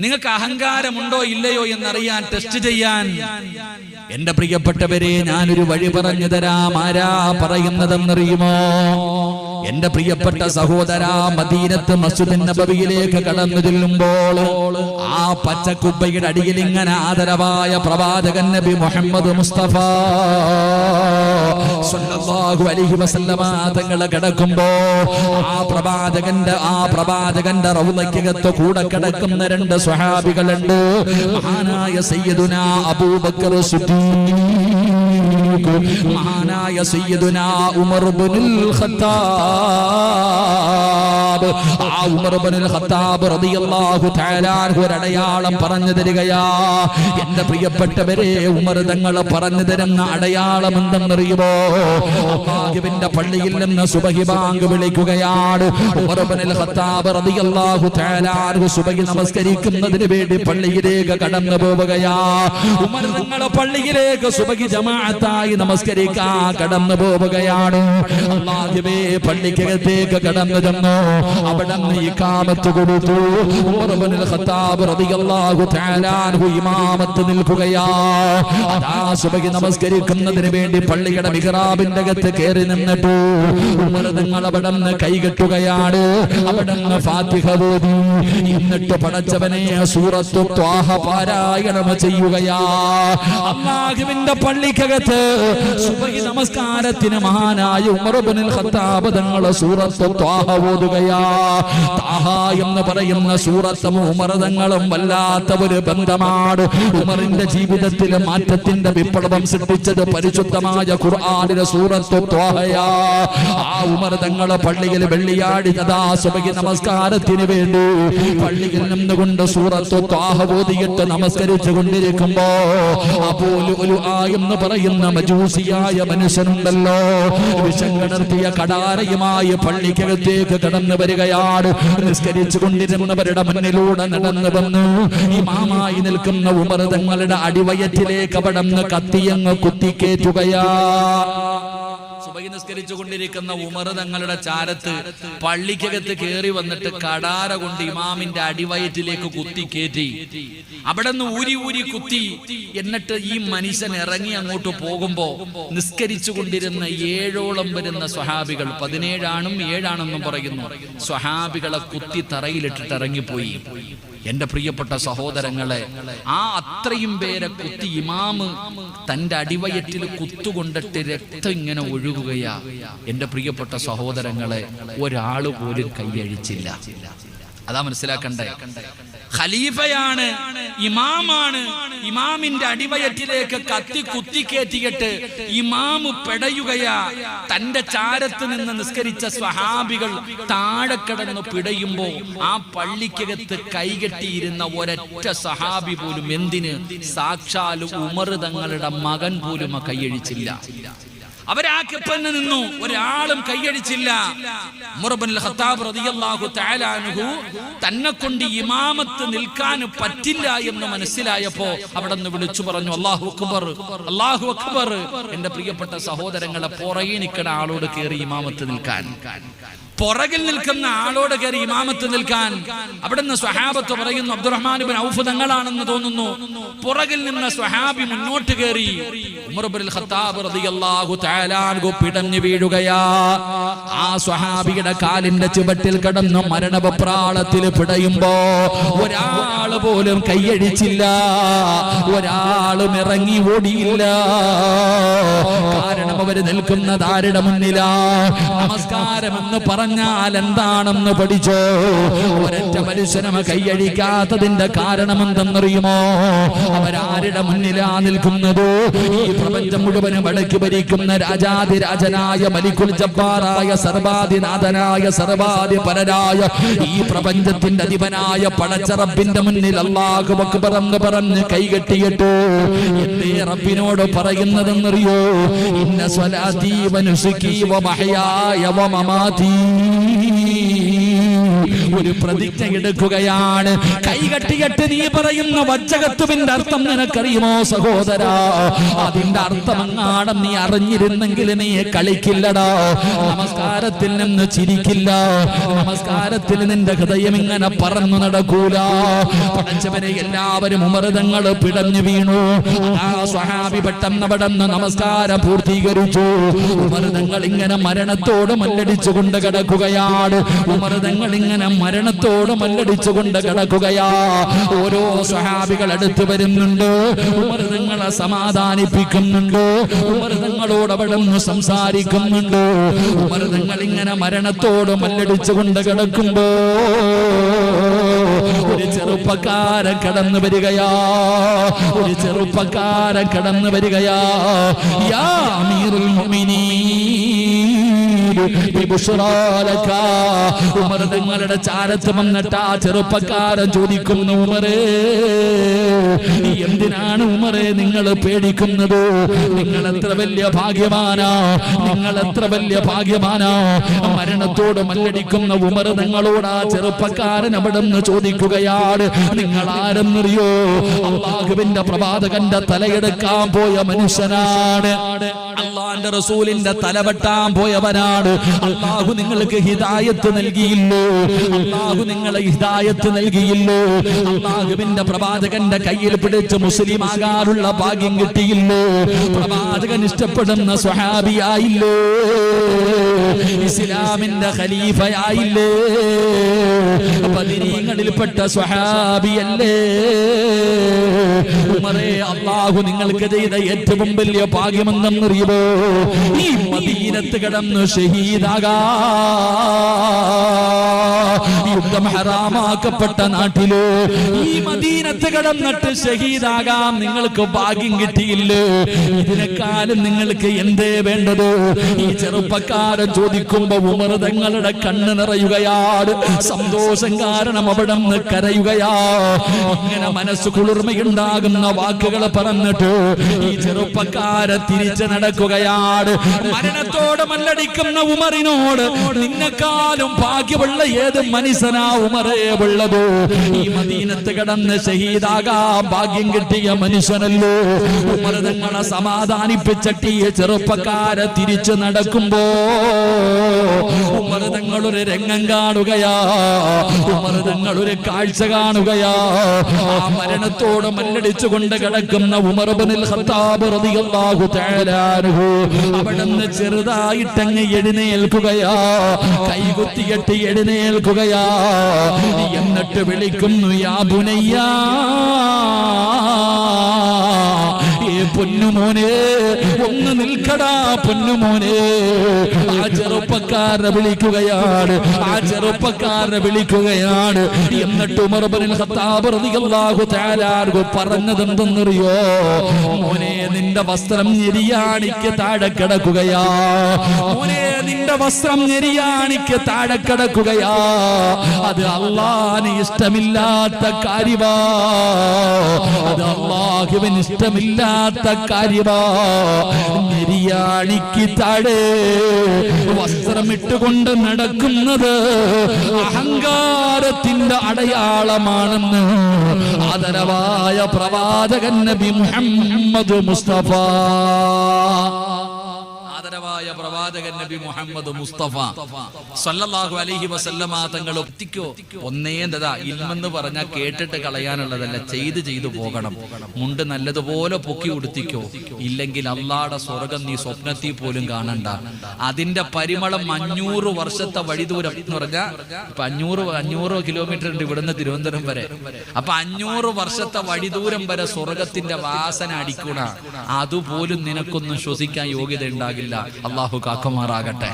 നിങ്ങൾക്ക് അഹങ്കാരമുണ്ടോ ഇല്ലയോ എന്നറിയാൻ ടെസ്റ്റ് ചെയ്യാൻ. എന്റെ പ്രിയപ്പെട്ടവരെ ഞാനൊരു വഴി പറഞ്ഞു തരാം. ആരാ പറയുന്നതെന്നറിയുമോ? എന്റെ പ്രിയപ്പെട്ട സഹോദര മദീനത്ത് മസ്ജിദ് നബവിയിലേക്ക് കടന്നു ചെല്ലുമ്പോൾ ആ പച്ചക്കുപ്പയുടെ അടിയിൽ ഇങ്ങനെ ആദരവായ പ്രവാചകൻ നബി മുഹമ്മദ് മുസ്തഫ സ്വല്ലല്ലാഹു അലൈഹി വസല്ലമ തങ്ങൾ കിടക്കുമ്പോ ആ പ്രവാചകന്റെ ആ പ്രവാചകന്റെ റൗലക്കകത്ത് കൂടെ കിടക്കുന്ന രണ്ട് സ്വഹാബികളുണ്ട്. മഹാനായ സയ്യിദുന അബൂബക്കർ സിദ്ദീഖ്. മഹാനായ സയ്യിദുനാ ഉമർ ഇബ്നുൽ ഖത്താബ്. ആ ഉമർ ഇബ്നുൽ ഖത്താബ് റളിയല്ലാഹു തആല ഒരു അടയാളം പറഞ്ഞു തരികയാ. എന്റെ പ്രിയപ്പെട്ടവരെ ഉമർ തങ്ങൾ പറഞ്ഞു തരുന്ന അടയാളം എന്തെന്നറിയുമോ അള്ളാഹുവിന്റെ പള്ളിയിൽ നിന്ന് സുബഹി ബാങ്ക് വിളിക്കുകയാണ്. സുബഹി നമസ്കരിക്കുന്നതിന് വേണ്ടി പള്ളിയിലേക്ക് കടന്നു പോവുകയാ ഉമർ തങ്ങൾ പള്ളിയിലേക്ക് സുബഹി ജമാഅത്തായി നമസ്കരിക്കാൻ കടന്നു പോവുകയാണ്. അള്ളാഹുവേ പള്ളിക്കകത്തേക്ക് കടന്നു ചെന്നു. അവിടെ കൊടുത്തു. റളിയല്ലാഹു തആല അൻഹു ഇമാമത്ത് നിൽക്കുകയാ. നമസ്കരിക്കുന്നതിന് വേണ്ടി പള്ളിയുടെ മിഹ്റാബിന്റെ അകത്ത് കയറി നിന്നിട്ടു. ഉമർ തങ്ങൾ അവിടെ നിന്ന് കൈകെട്ടുകയാണ്. അവിടെ നിന്ന് ഫാത്തിഹ ഓതി. എന്നിട്ട് പടച്ചവനെ സൂറത്തു പാരായണം ചെയ്യുകയാ. അല്ലാഹുവിന്റെ പള്ളിക്കകത്ത് സുബഹി നമസ്കാരത്തിന് മഹാനായ ഉമർ ഇബ്നുൽ ഖത്താബ് തങ്ങളെ സൂറത്തു ത്വാഹ ഓതുകയാ. താഹ എന്ന് പറയുന്ന സൂറത്തും ഉമർ തങ്ങളും വല്ലാത്ത ഒരു ബന്ധമാണ്. ഉമറിന്റെ ജീവിതത്തിലെ മാറ്റത്തിന്റെ വിപ്ലവം സൃഷ്ടിച്ചത് പരിശുദ്ധമായ ഖുർആനിലെ സൂറത്തു ത്വാഹയാ. ആ ഉമർ തങ്ങളെ പള്ളിയിൽ വെള്ളിയാടി കഥാ സുബഹി നമസ്കാരത്തിന് വേണ്ടി പള്ളിയിൽ നിന്നുകൊണ്ട് സൂറത്തു ത്വാഹ ഓതിയിട്ട് നമസ്കരിച്ചു കൊണ്ടിരിക്കുമ്പോ അപ്പോലു ഒരു ആ എന്ന് പറയുന്ന മജൂസിയായ മനുഷ്യനുണ്ടല്ലോ. വിഷം കടർത്തിയ കടാരയുമായി പള്ളിക്കകത്തേക്ക് കടന്നു വരികയാണ്. നിസ്കരിച്ചു കൊണ്ടിരുന്നവരുടെ മുന്നിലൂടെ നടന്നു വന്നു. ഈ മാമായി നിൽക്കുന്ന ഉമർ തങ്ങളുടെ അടിവയറ്റിലേക്ക് അവിടന്ന് കത്തിയങ്ങ് കുത്തിക്കേറ്റുകയാ. നിസ്കരിച്ചു കൊണ്ടിരിക്കുന്ന ഉമർ തങ്ങളുടെ ചാരത്ത് പള്ളിക്കകത്ത് കയറി വന്നിട്ട് കടാര കൊണ്ട് ഇമാമിന്റെ അടിവയറ്റിലേക്ക് കുത്തി കയറ്റി അവിടെ നിന്ന് ഊരി ഊരി കുത്തി. എന്നിട്ട് ഈ മനുഷ്യൻ ഇറങ്ങി അങ്ങോട്ട് പോകുമ്പോ നിസ്കരിച്ചു കൊണ്ടിരുന്ന ഏഴോളം വരുന്ന സ്വഹാബികൾ പതിനേഴാണും ഏഴാണെന്നും പറയുന്നു സ്വഹാബികളെ കുത്തി തറയിലിട്ടിട്ട് ഇറങ്ങിപ്പോയി. എന്റെ പ്രിയപ്പെട്ട സഹോദരങ്ങളെ ആ അത്രയും പേരെ കുത്തി ഇമാമ് തന്റെ അടിവയറ്റിൽ കുത്തുകൊണ്ടിട്ട് രക്തം ഇങ്ങനെ ഒഴുകുകയാ. എന്റെ പ്രിയപ്പെട്ട സഹോദരങ്ങളെ ഒരാൾ പോലും കൈയഴിച്ചില്ല. അതാ മനസ്സിലാക്കണ്ടേ? ഖലീഫയാണ് ഇമാമാണ്. ഇമാമിന്റെ അടിവയറ്റിലേക്ക് കത്തി കുത്തി കുത്തിക്കേറ്റിയിട്ട് ഇമാമ് പെടയുകയാ. തന്റെ ചാരത്ത് നിന്ന് നിസ്കരിച്ച സ്വഹാബികൾ താഴെ കിടന്ന് പിടയുമ്പോ ആ പള്ളിക്കകത്ത് കൈകെട്ടിയിരുന്ന ഒരൊറ്റ സഹാബി പോലും എന്തിന്? സാക്ഷാൽ ഉമർ തങ്ങളുടെ മകൻ പോലും കൈയഴിച്ചില്ല അവരാക്കപ്പന്നെ നിന്നു. ഒരാളും കൈയടിച്ചില്ല. തന്നെ കൊണ്ട് ഇമാമത്ത് നിൽക്കാൻ പറ്റില്ല എന്ന് മനസ്സിലായപ്പോ അവിടെ നിന്ന് വിളിച്ചു പറഞ്ഞു അല്ലാഹു അക്ബർ അല്ലാഹു അക്ബർ. എന്റെ പ്രിയപ്പെട്ട സഹോദരങ്ങളെ പുറകെ നിൽക്കുന്ന ആളോട് കയറി ഇമാമത്ത് നിൽക്കാൻ. പുറകിൽ നിൽക്കുന്ന ആളോട് കയറി ഇമാമത്ത് നിൽക്കാൻ അവിടുന്ന് സ്വഹാബത്ത് പറയുന്നു അബ്ദുറഹ്മാൻ ബിൻ ഔഫ് തങ്ങളാണെന്ന് തോന്നുന്നു. പുറകിൽ നിന്ന് സ്വഹാബി മുന്നോട്ട് കയറി പിടഞ്ഞു വീഴുകയാ. ആ സ്വഹാബിയുടെ കാലിന്റെ ചുവട്ടിൽ കിടന്ന് മരണപ്രാളത്തിൽ പിടയുമ്പോ ഒരാൾ പോലും കൈയടിച്ചില്ല ഒരാളും ഇറങ്ങി ഓടിയില്ല. കാരണം അവർ നിൽക്കുന്ന ആരുടെ മുന്നിലാ. നമസ്കാരം എന്ന് പറഞ്ഞാൽ എന്താണെന്ന് പഠിച്ചോ? ഒരൊറ്റ മനുഷ്യനമ കൈയഴിക്കാത്തതിന്റെ കാരണം എന്തെന്നറിയുമോ അവരാരുടെ മുന്നിലാ നിൽക്കുന്നത്. ഈ പ്രപഞ്ചം മുഴുവനും അടക്കി ഭരിക്കുന്ന രാജാതിരാജനായ മലിക്കുൽ ജബ്ബാറായ സർവാധിനാഥനായ സർവാദി പരനായ ഈ പ്രപഞ്ചത്തിന്റെ അധിപനായ പടച്ചറബിന്റെ മുന്നിൽ അള്ളാഹു അക്ബർ എന്ന് പറഞ്ഞ് കൈകെട്ടിയിട്ടു. എന്റെ റബ്ബിനോട് പറയുന്നതെന്നറിയോ? ഇന്ന സ്വലാതീവനുസുഖീവ മഹയായ മമാതി. ഒരു പ്രതിജ്ഞ എടുക്കുകയാണ്. കൈകെട്ടിയിട്ട് നീ പറയുന്ന വച്ചകത്തുവിന്റെ അർത്ഥം നിനക്കറിയുമോ സഹോദര? അതിന്റെ അർത്ഥം അങ്ങാടം നീ അറിഞ്ഞിരുന്നെങ്കിൽ നീ കളിക്കില്ലടാ. നമസ്കാരത്തിൽ നിന്ന് ചിരിക്കില്ല. നമസ്കാരത്തിൽ നിന്റെ ഹൃദയം ഇങ്ങനെ പറന്നു നടക്കൂല. പഠിച്ചവനെ എല്ലാവരും ഉമൃതങ്ങൾ പിടഞ്ഞു വീണു. ആ സ്വഹാബി പെട്ടെന്ന് നമസ്കാരം പൂർത്തീകരിച്ചു. ഉമർതങ്ങൾ ഇങ്ങനെ മരണത്തോട് മല്ലടിച്ചുകൊണ്ട് കിടക്കുകയാണ്. ഉമർതങ്ങൾ ഇങ്ങനെ മരണത്തോട് മല്ലടിച്ചുകൊണ്ട് കിടക്കുകയാ. ഓരോ സഹാബികൾ അടുത്ത് വരുന്നുണ്ട്. ഉമർതങ്ങളെ സമാധാനിപ്പിക്കുന്നുണ്ട്. ഉമർതങ്ങളോട് അവിടെ നിന്ന് സംസാരിക്കുന്നുണ്ട്. ഉമർതങ്ങൾ ഇങ്ങനെ മരണത്തോട് മല്ലടിച്ചുകൊണ്ട് കിടക്കുമ്പോ ഒരു ചെറുപ്പക്കാരൻ കടന്നു വരികയാ. ഒരു ചെറുപ്പക്കാരൻ കടന്നു വരികയാ. യാ അമീറുൽ. ഉമർ നിങ്ങളുടെ ചാരത്ത് ആ ചെറുപ്പക്കാരൻ ചോദിക്കുന്നു ഉമറേ എന്തിനാണ് ഉമറേ നിങ്ങൾ പേടിക്കുന്നത്? നിങ്ങൾ എത്ര വലിയ ഭാഗ്യവാനോ? നിങ്ങൾ എത്ര വലിയ ഭാഗ്യവാനോ? മരണത്തോട് മല്ലടിക്കുന്ന ഉമർ നിങ്ങളോട് ആ ചെറുപ്പക്കാരൻ അവിടെ നിന്ന് ചോദിക്കുകയാണ്. നിങ്ങൾ ആരെന്നറിയോ? അള്ളാഹുവിന്റെ പ്രവാചകന്റെ തലയെടുക്കാൻ പോയ മനുഷ്യനാണ്. അള്ളാന്റെ റസൂലിന്റെ തലവെട്ടാൻ പോയവനാണ്. അള്ളാഹു നിങ്ങൾക്ക് ഹിതായത്ത് നൽകിയില്ലോ. അള്ളാഹു നിങ്ങളെ ഹിതായത്ത് നൽകിയില്ലോ. അള്ളാഹുവിന്റെ പ്രവാചകന്റെ കയ്യിൽ പിടിച്ച് മുസ്ലിം ആകാനുള്ള ഭാഗ്യം കിട്ടിയില്ലോ. പ്രവാചകൻ ഇഷ്ടപ്പെടുന്ന സ്വഹാബിയായില്ലോ ഇസ്ലാമിന്റെ ഖലീഫയായില്ലേ പതിനീങ്ങളിൽപ്പെട്ട സ്വഹാബിയല്ലേ ഉമറേ അള്ളാഹു നിങ്ങൾക്ക് ചെയ്ത ഏറ്റവും വലിയ ഭാഗ്യമെന്നറിയുമോ? ഈ മദീനത്ത് കിടന്ന് ഷഹീദാകാ യുദ്ധം ഹറാമാക്കപ്പെട്ട നാട്ടിൽ ഈ മദീനത്ത് കിടന്നിട്ട് ഷഹീദാകാം നിങ്ങൾക്ക് ഭാഗ്യം കിട്ടിയില്ലേ ഇതിനെക്കാളും നിങ്ങൾക്ക് എന്തേ വേണ്ടത് ഈ ചെറുപ്പക്കാരൻ ചോദിക്കുമ്പോ ഉമർ തങ്ങളുടെ കണ്ണ് നിറയുകയാണ് സന്തോഷം കാരണം അവിടെ നിന്ന് കരയുകയാ ഇങ്ങനെ മനസ്സ് കുളിർമയുണ്ടാകുന്ന വാക്കുകൾ പറഞ്ഞിട്ട് ഈ ചെറുപ്പക്കാരെ തിരിച്ചു നടക്കുകയാണ് മരണത്തോട് മല്ലടിക്കുന്ന ഉമറിനോട് നിന്നെക്കാളും ഭാഗ്യമുള്ള ഏത് മനുഷ്യനാ ഉമറേ ഉള്ളതോ? ഈ മദീനത്ത് കിടന്ന് ഷഹീദാകാം ഭാഗ്യം കിട്ടിയ മനുഷ്യനല്ലോ. ഉമർ തങ്ങളെ സമാധാനിപ്പിച്ചട്ടിയ ചെറുപ്പക്കാരെ തിരിച്ചു നടക്കുമ്പോ ഉമർ തങ്ങളൊരു രംഗം കാണുകയാ. ഉമർ തങ്ങളൊരു കാഴ്ച കാണുകയാ. ആ മരണത്തോട് മല്ലടിച്ചുകൊണ്ട് കിടക്കുന്ന ഉമർബനിൽ ഖത്താബ് റളിയല്ലാഹു തആല അവിടുന്ന് ചെറുതായിട്ടങ്ങ് എഴുന്നേൽക്കുകയാ. കൈകുത്തിയിട്ട് എഴുന്നേൽക്കുകയാ. എന്നിട്ട് വിളിക്കുന്നു യാ ബുനയ്യാ. പൊന്നുമോനെ ഒന്ന് നിൽക്കടാ പൊന്നുമോനെ. ആ ചെറുപ്പക്കാരനെ വിളിക്കുകയാണ് ആ ചെറുപ്പക്കാരനെ വിളിക്കുകയാണ്. എന്നിട്ട് ഉമർബനിൽ തആല അൻഹു പറഞ്ഞതെന്തെന്നറിയോ? മോനെ നിന്റെ വസ്ത്രം ഞെരിയാണിക്ക് താഴെ കിടക്കുകയാ. മോനെ നിന്റെ വസ്ത്രം ഞെരിയാണിക്ക് താഴെ കിടക്കുകയാ. അത് അള്ളാന് ഇഷ്ടമില്ലാത്ത കാര്യമാ അത് അള്ളാഹുവിന് ഇഷ്ടമില്ലാത്ത കാര്യമാ? ബിരിയാണിക്ക് താഴെ വസ്ത്രമിട്ടുകൊണ്ട് നടക്കുന്നത് അഹങ്കാരത്തിന്റെ അടയാളമാണെന്ന് ആദരവായ പ്രവാചകൻ നബി മുഹമ്മദ് മുസ്തഫ. ആദരവായ പ്രവാചകൻ നബി മുഹമ്മദ് മുസ്തഫ. സല്ലല്ലാഹു അലൈഹി വസല്ലമ തങ്ങൾ ഒത്തിക്കോ ഒന്നേ എന്താ ഇൽമെന്ന് പറഞ്ഞാൽ കേട്ടിട്ട് കളയാനുള്ളതല്ല ചെയ്ത് ചെയ്തു പോകണം. മുണ്ട് നല്ലതുപോലെ പൊക്കി ഉടുത്തിക്കോ. ഇല്ലെങ്കിൽ അള്ളാടെ സ്വർഗം നീ സ്വപ്നത്തിൽ പോലും കാണണ്ട. അതിന്റെ പരിമളം അഞ്ഞൂറ് വർഷത്തെ വഴിദൂരം എന്ന് പറഞ്ഞാൽ ഇപ്പൊ അഞ്ഞൂറ് അഞ്ഞൂറ് കിലോമീറ്റർ ഉണ്ട് ഇവിടുന്ന് തിരുവനന്തപുരം വരെ. അപ്പൊ അഞ്ഞൂറ് വർഷത്തെ വഴിദൂരം വരെ സ്വർഗത്തിന്റെ വാസന അടിക്കണ അതുപോലും നിനക്കൊന്നും ശ്വസിക്കാൻ യോഗ്യത ഉണ്ടാകില്ല. അള്ളാഹു കാക്കമാറാകട്ടെ